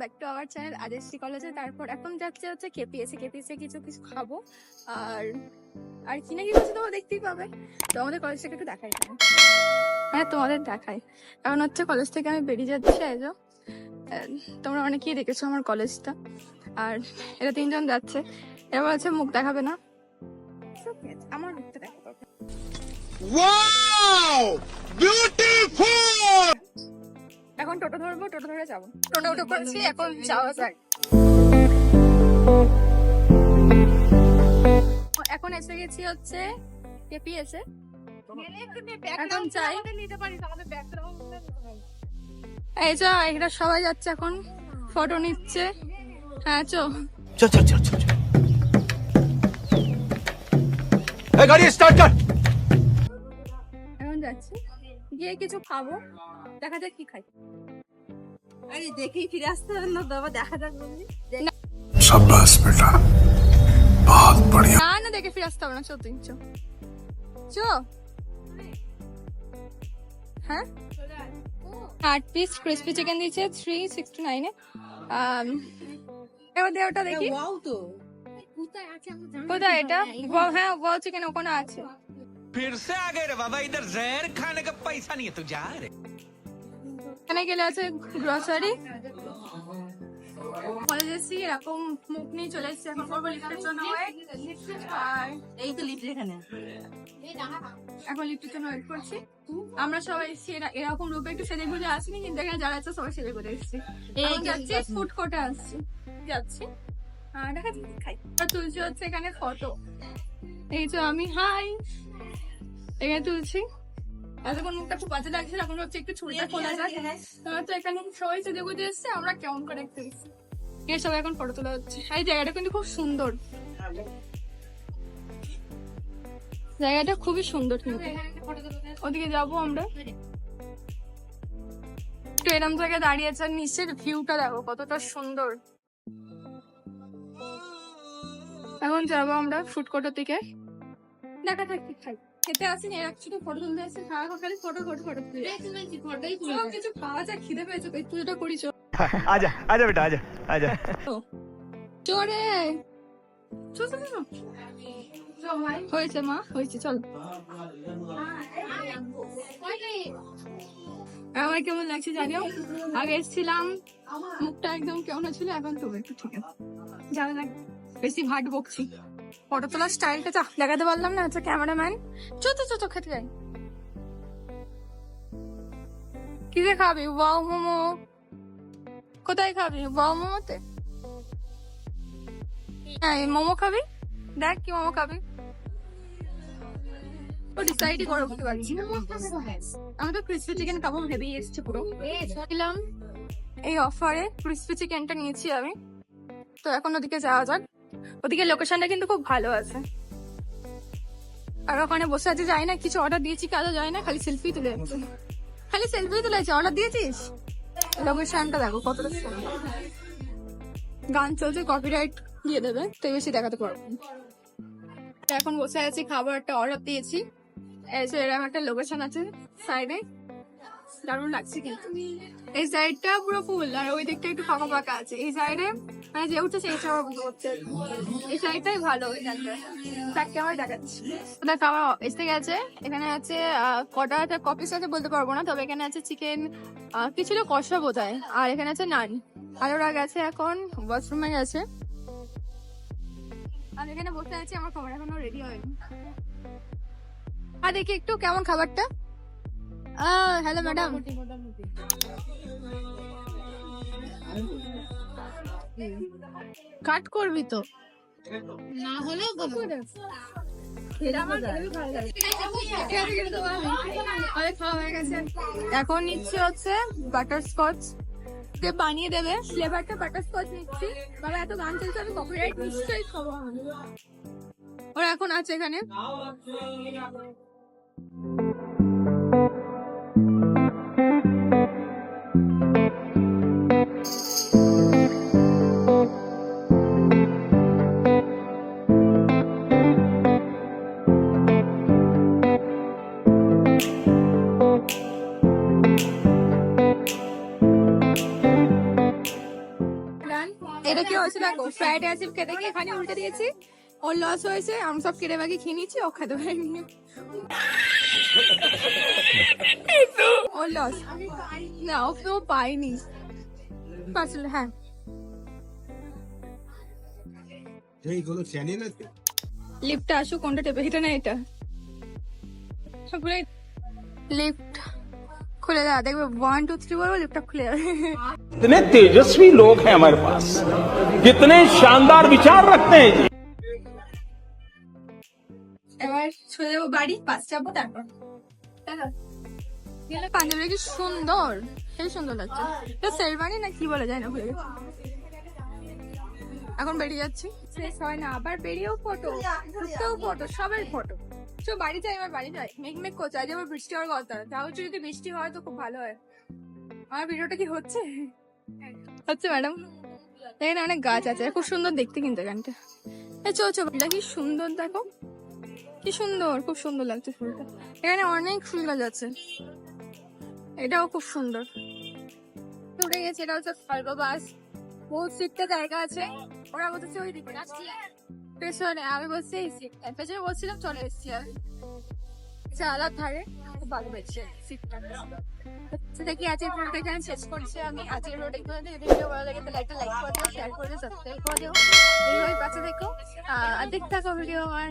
Back to our channel আদেশি কলেজে তারপর এখন যাচ্ছে হচ্ছে কেপিএসি কেপিএসি কিছু কিছু খাব। আর আর কি না কি করছে তোমরা দেখতেই পাবে। তো আমাদের কলেজ থেকে একটু দেখাই। হ্যাঁ তোমাদের দেখাই। এখন হচ্ছে কলেজ থেকে আমি বেরিয়ে যাচ্ছি আহ, তোমরা অনেকেই দেখেছ আমার কলেজটা আর এরা তিনজন যাচ্ছে। এরা বলছে মুখ দেখাবে না। আমার মুখটা দেখা দরকার Wow! Beautiful! টোটো ধরবো টোটো ধরে যাব। টোটো টোটো করেছি এখন যাওয়া যায় এখন এসে গেছি হচ্ছে কেপিএসে এখন চাই এই যা এরা সবাই যাচ্ছে এখন ফটো নিচ্ছে। হ্যাঁ চো। চো চল চল চল এখন যাচ্ছি গিয়ে কিছু খাব দেখা যাক কি খাই। আরে ফিরে আসতে হবে না না দেখে ফিরে আসতে হবে না হ্যাঁ? আট পিস থ্রি এবার ওটা দেখি। কোথায় এটা? হ্যাঁ ওখানে আছে। ফিরসে আগে রে বাবা ইধার জহর খানে কা পয়সা নিয়ে তো যা রে এখানে গেলে আছে গ্রসারি কলেজে এসেছি এরকম মুখ নিয়ে চলে এসেছি এখন করব লিফটের জন্য আর এই তো লিফট এখানে। এখন লিফটের জন্য ওয়েট করছি। আমরা সবাই এসেছি এরকম রূপে একটু সেজে গুজে আসিনি কিন্তু এখানে যারা আছে সবাই সেজে গুজে এসেছি। এখন যাচ্ছি ফুড কোর্টে আসছি। যাচ্ছি। আর দেখা যাচ্ছে খাই। আর তুলছি হচ্ছে এখানে ফটো এই যে আমি হাই এখানে তুলছি এতক্ষণ মুখটা খুব বাজে লাগছিল এখন হচ্ছে একটু ছুরিটা খোলা তারপর তো এখানে সবাই সেজে গুজে এসছে আমরা কেমন করে একটু এসেছি। এর সবাই এখন ফটো তোলা হচ্ছে। এই জায়গাটা কিন্তু খুব সুন্দর। জায়গাটা খুবই সুন্দর কিন্তু। ওদিকে যাব আমরা। একটু এরম জায়গায় দাঁড়িয়ে আছে আর নিচের ভিউটা দেখো কতটা সুন্দর। এখন যাব আমরা ফুড কোর্টের দিকে। দেখা থাক কি খাই। খেতে আসেনি এক ছোট ফটো তুলতে ফটো ফটো ফটো সব কিছু পাওয়া যায় খিদে পেয়েছ তাই তুই এটা করিস আজা আজা বেটা আজা আজা হয়েছে মা হয়েছে চল। আমার কেমন লাগছে জানিও? আগে এসেছিলাম মুখটা একদম কেমন ছিল এখন তো একটু ঠিক আছে। জানা বেশি ভাট বকছি ফটো তোলার স্টাইলটা যা দেখাতে পারলাম না আচ্ছা ক্যামেরাম্যান চো তো চো খেতে যাই। কি যে খাবি? ওয়াও মোমো। কোথায় খাবি? ওয়াও মোমোতে? হ্যাঁ মোমো খাবি? দেখ কি মোমো খাবি। ও ডিসাইডই উঠতে পারছি। আমি তো ক্রিসপি চিকেন খাব ভেবেই এসছে পুরো। এই অফারে ক্রিসপি চিকেনটা নিয়েছি আমি। তো এখন ওদিকে যাওয়া যাক। ওদিকে লোকেশনটা কিন্তু খুব ভালো আছে। আর ওখানে বসে আছে, যাই না, কিছু অর্ডার দিয়েছি, কাজও যায় না, খালি সেলফি তুলে খালি সেলফি তুলেছে অর্ডার দিয়েছিস? লোকেশনটা দেখো, কতটা গান চলছে কপিরাইট দিয়ে দেবে, তাই বেশি দেখাতে পারব এখন বসে আছি খাবার একটা অর্ডার দিয়েছি এরকম একটা লোকেশন আছে সাইডে দারুণ লাগছে কিন্তু। এই সাইডটা পুরো ফুল, আর ওই দিকটা একটু ফাঁকা ফাঁকা আছে। এই সাইডে মানে যে উঠছে সেই সব পারছে এই সাইডটাই ভালো ওই তাকে আমার দেখাচ্ছি। ওদের খাবার এসে গেছে। এখানে আছে কটা একটা কপিস আছে বলতে পারব না, তবে এখানে আছে চিকেন কি ছিল কষা বোধহয়। আর এখানে আছে নান আর ওরা গেছে এখন ওয়াশরুমে গেছে। আর এখানে বসে আছি, আমার খাবার এখনও রেডি হয়নি। আর দেখি একটু কেমন খাবারটা। হ্যালো ম্যাডাম কাট করবি তো। না হলেও এখন নিচ্ছি হচ্ছে বাটার স্কচ যে বানিয়ে দেবে। ফ্লেভারটা বাটার স্কচ নিচ্ছি। বাবা এত গান চলছে আমি কপিরাইট নিশ্চয়ই খাব। আমি। ওরা এখন আছে এখানে। এটা কি হয়েছে দেখো? ফ্রাইড রাইস খেতে গিয়ে এখানে উল্টে দিয়েছি। ওর লস হয়েছে, আমি সব কেড়ে বাকি খেয়ে নিয়েছি ও খেতে পারিনি। ওর লস না ওকে ও পাইনি আসলে হ্যাঁ এইগুলো চ্যানেল আছে লিফটটা আসো কোনটা টেপে এটা না এটা সবগুলোই লিফট খুলে যাবে দেখবে ওয়ান টু থ্রি বলবো লিফটটা খুলে যাবে कितने तेजस्वी लोग हैं हमारे पास कितने शानदार विचार रखते हैं जी এবার চলে যাবো বাড়ি পাঁচ যাবো তারপর পাঞ্জাবিটা কি সুন্দর? সেই সুন্দর লাগছে। এটা শেরবানি না কি বলা যায় না, ভুলে। এখন বেরিয়ে যাচ্ছি। শেষ হয় না, আবার বেরিয়েও ফটো ঢুকতেও ফটো সবাই ফটো তো বাড়ি যাই, আমার বাড়ি যাই। মেঘ মেঘ করছে, আজ আবার বৃষ্টি হওয়ার কথা। তাহলে যদি বৃষ্টি হয় তো খুব ভালো হয়। আমার ভিডিওটা কি হচ্ছে? হচ্ছে ম্যাডাম এখানে অনেক গাছ আছে, খুব সুন্দর দেখতে কিন্তু এখানটা। চো চো এটা কি সুন্দর দেখো। কি সুন্দর, খুব সুন্দর লাগছে ফুলটা। এখানে অনেক ফুল গাছ আছে। এটাও খুব সুন্দর। উঠে গেছে এটা হচ্ছে ফাল্গো বাস বহুত সিটটা জায়গা আছে। ওরা বলতেছে ওই দিকে। পেছনে আমি বলছি, এই সিট পেছনে বলছিলাম, চলে এসেছি আমি চালার ধারে ভালো সিটটা দেখি শেষ আমি। ভালো লাগে, তাহলে একটা লাইক দেখো আর আমার